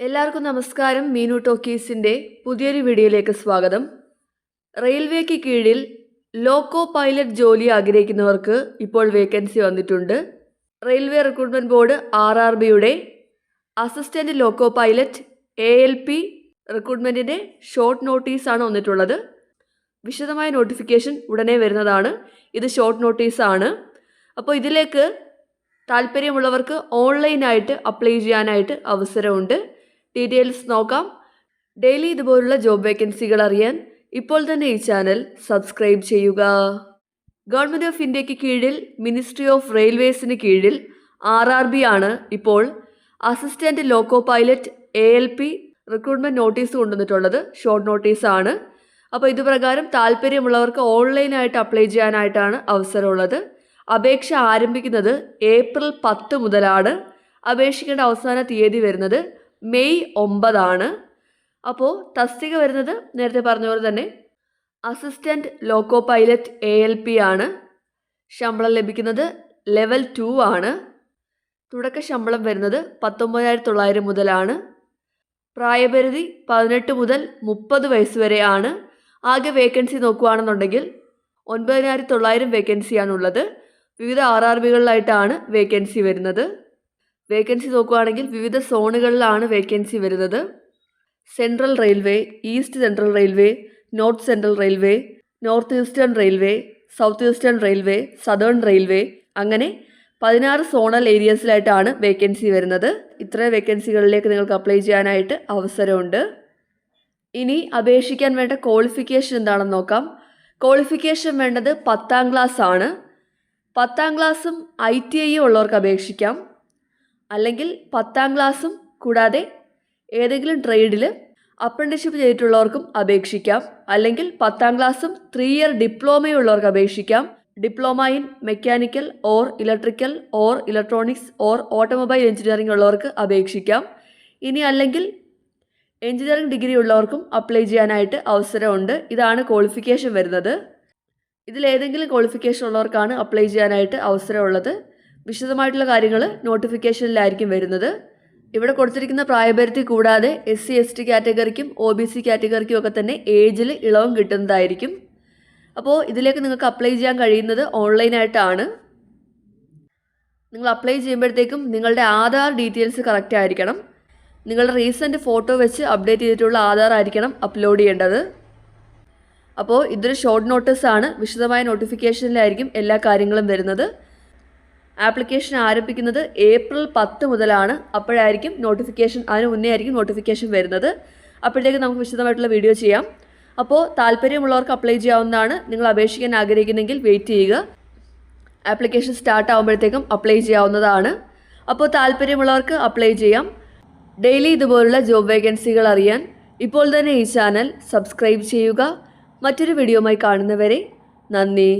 എല്ലാവർക്കും നമസ്കാരം. മീനു ടോക്കീസിന്റെ പുതിയൊരു വീഡിയോയിലേക്ക് സ്വാഗതം. റെയിൽവേക്ക് കീഴിൽ ലോക്കോ പൈലറ്റ് ജോലി ആഗ്രഹിക്കുന്നവർക്ക് ഇപ്പോൾ വേക്കൻസി വന്നിട്ടുണ്ട്. Railway recruitment board R R ബിയുടെ loco pilot A L P റിക്രൂട്ട്മെന്റിന്റെ short നോട്ടീസാണ് വന്നിട്ടുള്ളത്. വിശദമായ നോട്ടിഫിക്കേഷൻ ഉടനെ വരുന്നതാണ്. ഇത് ഷോർട്ട് നോട്ടീസാണ്. അപ്പോൾ ഇതിലേക്ക് താല്പര്യമുള്ളവർക്ക് ഓൺലൈനായിട്ട് അപ്ലൈ ചെയ്യാനായിട്ട് അവസരമുണ്ട്. ഡീറ്റെയിൽസ് നോക്കാം. ഡെയിലി ഇതുപോലുള്ള ജോബ് വേക്കൻസികൾ അറിയാൻ ഇപ്പോൾ തന്നെ ഈ ചാനൽ സബ്സ്ക്രൈബ് ചെയ്യുക. ഗവൺമെന്റ് ഓഫ് ഇന്ത്യയ്ക്ക് കീഴിൽ മിനിസ്ട്രി ഓഫ് റെയിൽവേസിന് കീഴിൽ ആർ ആർ ബി ആണ് ഇപ്പോൾ assistant loco pilot A L P recruitment notice കൊണ്ടുവന്നിട്ടുള്ളത്. ഷോർട്ട് നോട്ടീസാണ് അപ്പോൾ ഇതുപ്രകാരം താല്പര്യമുള്ളവർക്ക് ഓൺലൈനായിട്ട് അപ്ലൈ ചെയ്യാനായിട്ടാണ് അവസരമുള്ളത്. അപേക്ഷ ആരംഭിക്കുന്നത് ഏപ്രിൽ പത്ത് മുതലാണ്. അപേക്ഷിക്കേണ്ട അവസാന തീയതി വരുന്നത് മെയ് ഒമ്പതാണ്. അപ്പോൾ തസ്തിക വരുന്നത് നേരത്തെ പറഞ്ഞ പോലെ തന്നെ assistant loco pilot A L P ആണ്. ശമ്പളം ലഭിക്കുന്നത് ലെവൽ ടു ആണ്. തുടക്ക ശമ്പളം വരുന്നത് പത്തൊമ്പതിനായിരത്തി തൊള്ളായിരം മുതലാണ്. പ്രായപരിധി പതിനെട്ട് മുതൽ മുപ്പത് വയസ്സ് വരെ ആണ്. ആകെ വേക്കൻസി നോക്കുകയാണെന്നുണ്ടെങ്കിൽ ഒൻപതിനായിരത്തി തൊള്ളായിരം വേക്കൻസിയാണുള്ളത്. വിവിധ ആർ ആർ ബികളിലായിട്ടാണ് വേക്കൻസി വരുന്നത്. വേക്കൻസി നോക്കുകയാണെങ്കിൽ വിവിധ സോണുകളിലാണ് വേക്കൻസി വരുന്നത്. Central railway east central railway north central railway north eastern railway south eastern railway southern railway അങ്ങനെ പതിനാറ് സോണൽ ഏരിയസിലായിട്ടാണ് വേക്കൻസി വരുന്നത്. ഇത്ര വേക്കൻസികളിലേക്ക് നിങ്ങൾക്ക് അപ്ലൈ ചെയ്യാനായിട്ട് അവസരമുണ്ട്. ഇനി അപേക്ഷിക്കാൻ വേണ്ട ക്വാളിഫിക്കേഷൻ എന്താണെന്ന് നോക്കാം. ക്വാളിഫിക്കേഷൻ വേണ്ടത് പത്താം ക്ലാസ് ആണ് പത്താം ക്ലാസ്സും ഐ ടി ഐ ഉള്ളവർക്ക് അപേക്ഷിക്കാം. അല്ലെങ്കിൽ പത്താം ക്ലാസ്സും കൂടാതെ ഏതെങ്കിലും ട്രേഡിൽ അപ്രന്റീഷിപ്പ് ചെയ്തിട്ടുള്ളവർക്കും അപേക്ഷിക്കാം. അല്ലെങ്കിൽ പത്താം ക്ലാസ്സും ത്രീ ഇയർ ഡിപ്ലോമയുള്ളവർക്ക് അപേക്ഷിക്കാം. Diploma in mechanical or electrical or electronics or automobile engineering ഉള്ളവർക്ക് അപേക്ഷിക്കാം. ഇനി അല്ലെങ്കിൽ എഞ്ചിനീയറിംഗ് ഡിഗ്രി ഉള്ളവർക്കും അപ്ലൈ ചെയ്യാനായിട്ട് അവസരമുണ്ട്. ഇതാണ് ക്വാളിഫിക്കേഷൻ വരുന്നത്. ഇതിലേതെങ്കിലും ക്വാളിഫിക്കേഷൻ ഉള്ളവർക്കാണ് അപ്ലൈ ചെയ്യാനായിട്ട് അവസരമുള്ളത്. വിശദമായിട്ടുള്ള കാര്യങ്ങൾ നോട്ടിഫിക്കേഷനിലായിരിക്കും വരുന്നത്. ഇവിടെ കൊടുത്തിരിക്കുന്ന പ്രായപരിധി കൂടാതെ എസ് സി എസ് ടി കാറ്റഗറിക്കും ഒ ബി സി കാറ്റഗറിക്കും ഒക്കെ തന്നെ ഏജിൽ ഇളവും കിട്ടുന്നതായിരിക്കും. അപ്പോൾ ഇതിലേക്ക് നിങ്ങൾക്ക് അപ്ലൈ ചെയ്യാൻ കഴിയുന്നത് ഓൺലൈനായിട്ടാണ് നിങ്ങൾ അപ്ലൈ ചെയ്യുമ്പോഴത്തേക്കും നിങ്ങളുടെ ആധാർ ഡീറ്റെയിൽസ് കറക്റ്റ് ആയിരിക്കണം. നിങ്ങളുടെ റീസെന്റ് ഫോട്ടോ വെച്ച് അപ്ഡേറ്റ് ചെയ്തിട്ടുള്ള ആധാർ ആയിരിക്കണം അപ്ലോഡ് ചെയ്യേണ്ടത്. അപ്പോൾ ഇതൊരു ഷോർട്ട് നോട്ടീസാണ് വിശദമായ നോട്ടിഫിക്കേഷനിലായിരിക്കും എല്ലാ കാര്യങ്ങളും വരുന്നത്. ആപ്ലിക്കേഷൻ ആരംഭിക്കുന്നത് ഏപ്രിൽ പത്ത് മുതലാണ്. അപ്പോഴായിരിക്കും നോട്ടിഫിക്കേഷൻ അതിന് മുന്നേ ആയിരിക്കും നോട്ടിഫിക്കേഷൻ വരുന്നത്. അപ്പോഴത്തേക്ക് നമുക്ക് വിശദമായിട്ടുള്ള വീഡിയോ ചെയ്യാം. അപ്പോൾ താല്പര്യമുള്ളവർക്ക് അപ്ലൈ ചെയ്യാവുന്നതാണ്. നിങ്ങൾ അപേക്ഷിക്കാൻ ആഗ്രഹിക്കുന്നെങ്കിൽ വെയിറ്റ് ചെയ്യുക. ആപ്ലിക്കേഷൻ സ്റ്റാർട്ട് ആകുമ്പോഴത്തേക്കും അപ്ലൈ ചെയ്യാവുന്നതാണ്. അപ്പോൾ താല്പര്യമുള്ളവർക്ക് അപ്ലൈ ചെയ്യാം. ഡെയിലി ഇതുപോലുള്ള ജോബ് വേക്കൻസികൾ അറിയാൻ ഇപ്പോൾ തന്നെ ഈ ചാനൽ സബ്സ്ക്രൈബ് ചെയ്യുക. മറ്റൊരു വീഡിയോയുമായി കാണുന്നവരെ നന്ദി.